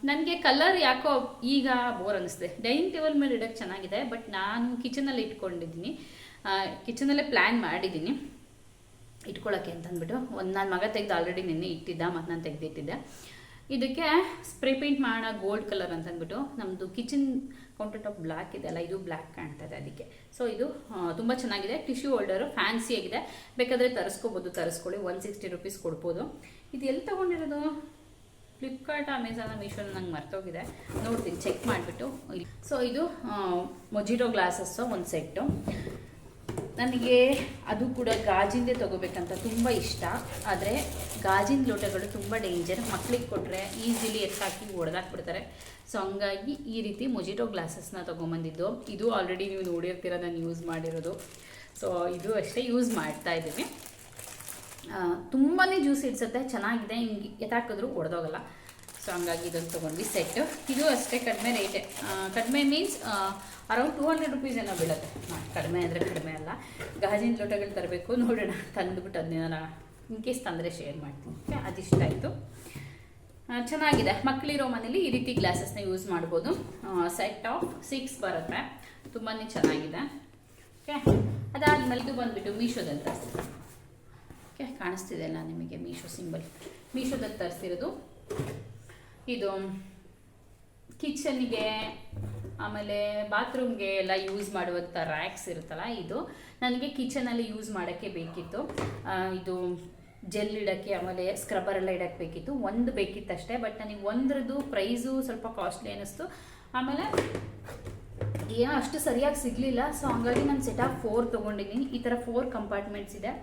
ನನಗೆ ಕಲರ್ ಯಾಕೋ ಈಗ ಬೋರ್ ಅನ್ನಿಸ್ತಿದೆ. ಡೈನಿಂಗ್ ಟೇಬಲ್ ಮೇಲೆ ಇಡೋಕ್ಕೆ ಚೆನ್ನಾಗಿದೆ ಬಟ್ ನಾನು ಕಿಚನಲ್ಲಿ ಇಟ್ಕೊಂಡಿದ್ದೀನಿ. ಕಿಚನಲ್ಲೇ ಪ್ಲ್ಯಾನ್ ಮಾಡಿದ್ದೀನಿ. ಇಟ್ಕೊಳ್ಳೋಕ್ಕೆ ಅಂತ ಅಂದ್ಬಿಟ್ಟು ಒಂದು ನನ್ನ ಮಗ ತೆಗೆದು ಆಲ್ರೆಡಿ ನಿನ್ನೆ ಇಟ್ಟಿದ್ದ, ಮತ್ತು ನಾನು ತೆಗೆದಿಟ್ಟಿದ್ದೆ. ಇದಕ್ಕೆ ಸ್ಪ್ರೇ ಪೇಂಟ್ ಮಾಡೋಣ ಗೋಲ್ಡ್ ಕಲರ್ ಅಂತ ಅಂದ್ಬಿಟ್ಟು ನಮ್ಮದು ಕಿಚನ್ ಕೌಂಟರ್ ಟಾಪ್ ಬ್ಲ್ಯಾಕ್ ಇದೆ ಅಲ್ಲ, ಇದು ಬ್ಲ್ಯಾಕ್ ಕಾಣ್ತಾ ಇದೆ ಅದಕ್ಕೆ. ಸೊ ಇದು ತುಂಬ ಚೆನ್ನಾಗಿದೆ. ಟಿಶ್ಯೂ ಹೋಲ್ಡರು ಫ್ಯಾನ್ಸಿ ಆಗಿದೆ. ಬೇಕಾದರೆ ತರಿಸ್ಕೋಬೋದು, ತರಿಸ್ಕೊಳ್ಳಿ. ಒನ್ ಸಿಕ್ಸ್ಟಿ ರುಪೀಸ್ ಕೊಡ್ಬೋದು. ಇದು ಎಲ್ಲಿ ತೊಗೊಂಡಿರೋದು? ಫ್ಲಿಪ್ಕಾರ್ಟ್ ಅಮೆಝಾನ್ ಮೀಶೋನ ನಂಗೆ ಮರ್ತೋಗಿದೆ. ನೋಡ್ತೀನಿ ಚೆಕ್ ಮಾಡಿಬಿಟ್ಟು. ಸೊ ಇದು ಮೊಜಿಟೋ ಗ್ಲಾಸಸ್ಸು ಒಂದು ಸೆಟ್ಟು ನನಗೆ ಅದು ಕೂಡ ಗಾಜಿಂದೇ ತಗೋಬೇಕಂತ ತುಂಬ ಇಷ್ಟ. ಆದರೆ ಗಾಜಿನ ಲೋಟಗಳು ತುಂಬ ಡೇಂಜರ್ ಮಕ್ಳಿಗೆ ಕೊಟ್ಟರೆ ಈಸಿಲಿ ಎತ್ತಾಕಿ ಒಡೆದಾಕ್ಬಿಡ್ತಾರೆ. ಸೊ ಹಂಗಾಗಿ ಈ ರೀತಿ ಮೊಜಿಟೋ ಗ್ಲಾಸಸ್ನ ತೊಗೊಂಬಂದಿದ್ದು. ಇದು ಆಲ್ರೆಡಿ ನೀವು ನೋಡಿರ್ತೀರ, ನಾನು ಯೂಸ್ ಮಾಡಿರೋದು. ಸೊ ಇದು ಅಷ್ಟೇ ಯೂಸ್ ಮಾಡ್ತಾ ಇದ್ದೀವಿ ತುಂಬಾ ಜ್ಯೂಸ್ ಇಡ್ಸುತ್ತೆ, ಚೆನ್ನಾಗಿದೆ. ಹಿಂಗೆ ಎತ್ತಾಕಿದ್ರು ಹೊಡೆದೋಗಲ್ಲ ಸೊ ಹಂಗಾಗಿ ಇದನ್ನು ತೊಗೊಂಡ್ವಿ ಸೆಟ್ಟು ಇದು ಅಷ್ಟೇ ಕಡಿಮೆ ರೇಟೆ ಕಡಿಮೆ means around two hundred rupees ಏನೋ ಬೀಳುತ್ತೆ. ಕಡಿಮೆ ಅಂದರೆ ಕಡಿಮೆ ಅಲ್ಲ. ಗಾಜಿನ ಲೋಟಗಳು ತರಬೇಕು, ನೋಡೋಣ. ತಂದುಬಿಟ್ಟು ಅದನ್ನ ಇನ್ ಕೇಸ್ ತಂದರೆ ಶೇರ್ ಮಾಡ್ತೀನಿ. ಓಕೆ ಅದಿಷ್ಟ ಆಯಿತು. ಚೆನ್ನಾಗಿದೆ. ಮಕ್ಕಳಿರೋ ಮನೇಲಿ ಈ ರೀತಿ ಗ್ಲಾಸಸ್ನ ಯೂಸ್ ಮಾಡ್ಬೋದು. ಸೆಟ್ ಆಫ್ ಸಿಕ್ಸ್ ಬರುತ್ತೆ. ತುಂಬಾ ಚೆನ್ನಾಗಿದೆ. ಓಕೆ ಅದಾದಮೇಲೆ ಇದು ಬಂದುಬಿಟ್ಟು ಮೀಶೋದಲ್ಲಿ ತರಿಸಿದೆ ಓಕೆ ಕಾಣಿಸ್ತಿದೆ ಅಲ್ಲ ನಿಮಗೆ ಮೀಶೋ ಸಿಂಬಲ್ ಮೀಶೋದಲ್ಲಿ ತರಿಸಿರೋದು. ಇದು ಕಿಚನ್ಗೆ, ಆಮೇಲೆ ಬಾತ್ರೂಮ್ಗೆ ಎಲ್ಲ ಯೂಸ್ ಮಾಡುವಂಥ ರ್ಯಾಕ್ಸ್ ಇರುತ್ತಲ್ಲ ಇದು. ನನಗೆ ಕಿಚನಲ್ಲಿ ಯೂಸ್ ಮಾಡೋಕ್ಕೆ ಬೇಕಿತ್ತು. ಇದು ಜೆಲ್ ಇಡೋಕ್ಕೆ, ಆಮೇಲೆ ಸ್ಕ್ರಬ್ಬರ್ ಎಲ್ಲ ಇಡೋಕ್ಕೆ ಬೇಕಿತ್ತು. ಒಂದು ಬೇಕಿತ್ತು ಅಷ್ಟೇ ಬಟ್ ನನಗೆ ಒಂದ್ರದ್ದು ಪ್ರೈಸು ಸ್ವಲ್ಪ ಕಾಸ್ಟ್ಲಿ ಅನ್ನಿಸ್ತು. ಆಮೇಲೆ ಏನೋ ಅಷ್ಟು ಸರಿಯಾಗಿ ಸಿಗಲಿಲ್ಲ ಸೊ ಹಂಗಾಗಿ ನಾನು ಸೆಟ್ ಆಫ್ ಫೋರ್ ತೊಗೊಂಡಿದ್ದೀನಿ. ಈ ಥರ ಫೋರ್ ಕಂಪಾರ್ಟ್ಮೆಂಟ್ಸ್ ಇದೆ.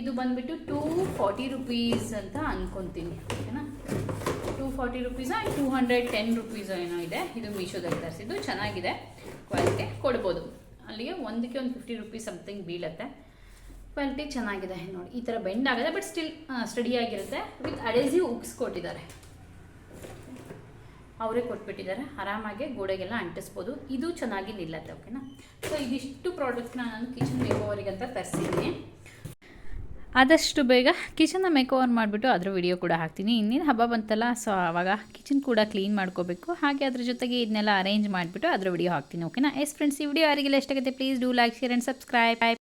ಇದು ಬಂದುಬಿಟ್ಟು ಟೂ ಫಾರ್ಟಿ ರುಪೀಸ್ ಅಂತ ಅಂದ್ಕೊತೀನಿ ಓಕೆನಾ? ಫಾರ್ಟಿ ರುಪೀಸಾ ಟೂ ಹಂಡ್ರೆಡ್ ಟೆನ್ ರುಪೀಸ್ ಏನೋ ಇದೆ. ಇದು ಮೀಶೋದಲ್ಲಿ ತರಿಸಿದ್ದು. ಚೆನ್ನಾಗಿದೆ. ಕ್ವಾಲಿಟಿ ಕೊಡ್ಬೋದು. ಅಲ್ಲಿಗೆ ಒಂದಕ್ಕೆ ಒಂದು ಫಿಫ್ಟಿ ರುಪೀಸ್ ಸಮಥಿಂಗ್ ಬೀಳತ್ತೆ. ಕ್ವಾಲಿಟಿ ಚೆನ್ನಾಗಿದೆ. ನೋಡಿ, ಈ ಥರ ಬೆಂಡ್ ಆಗಿದೆ ಬಟ್ ಸ್ಟಿಲ್ ಸ್ಟಡಿಯಾಗಿರುತ್ತೆ ವಿತ್ ಅಡೇಸಿ ಉಕ್ಸ್ ಕೊಟ್ಟಿದ್ದಾರೆ. ಅವರೇ ಕೊಟ್ಬಿಟ್ಟಿದ್ದಾರೆ. ಆರಾಮಾಗಿ ಗೋಡೆಗೆಲ್ಲ ಅಂಟಿಸ್ಬೋದು. ಇದು ಚೆನ್ನಾಗಿ ನಿಲ್ಲತ್ತೆ ಓಕೆನಾ ಸೊ ಇದಿಷ್ಟು ಪ್ರಾಡಕ್ಟ್ನ ನಾನು ಕಿಚನ್ ಮೇಕೋವರಿಗಂತ ತರಿಸಿದ್ದೀನಿ. ಆದಷ್ಟು ಬೇಗ ಕಿಚನ್ನ ಮೇಕ್ ಓವರ್ ಮಾಡಿಬಿಟ್ಟು ಅದರ ವಿಡಿಯೋ ಕೂಡ ಹಾಕ್ತೀನಿ. ಇನ್ನೇನು ಹಬ್ಬ ಬಂತಲ್ಲ ಸೊ ಆವಾಗ ಕಿಚನ್ ಕೂಡ ಕ್ಲೀನ್ ಮಾಡ್ಕೋಬೇಕು. ಹಾಗೆ ಅದ್ರ ಜೊತೆಗೆ ಇದನ್ನೆಲ್ಲ ಅರೇಂಜ್ ಮಾಡಿಬಿಟ್ಟು ಅದರ ವಿಡಿಯೋ ಹಾಕ್ತೀನಿ ಓಕೆನಾ ಎಸ್ ಫ್ರೆಂಡ್ಸ್ ಈ ವಿಡಿಯೋ ಯಾರಿಗೆಲ್ಲ ಎಷ್ಟಾಗುತ್ತೆ please do like share and subscribe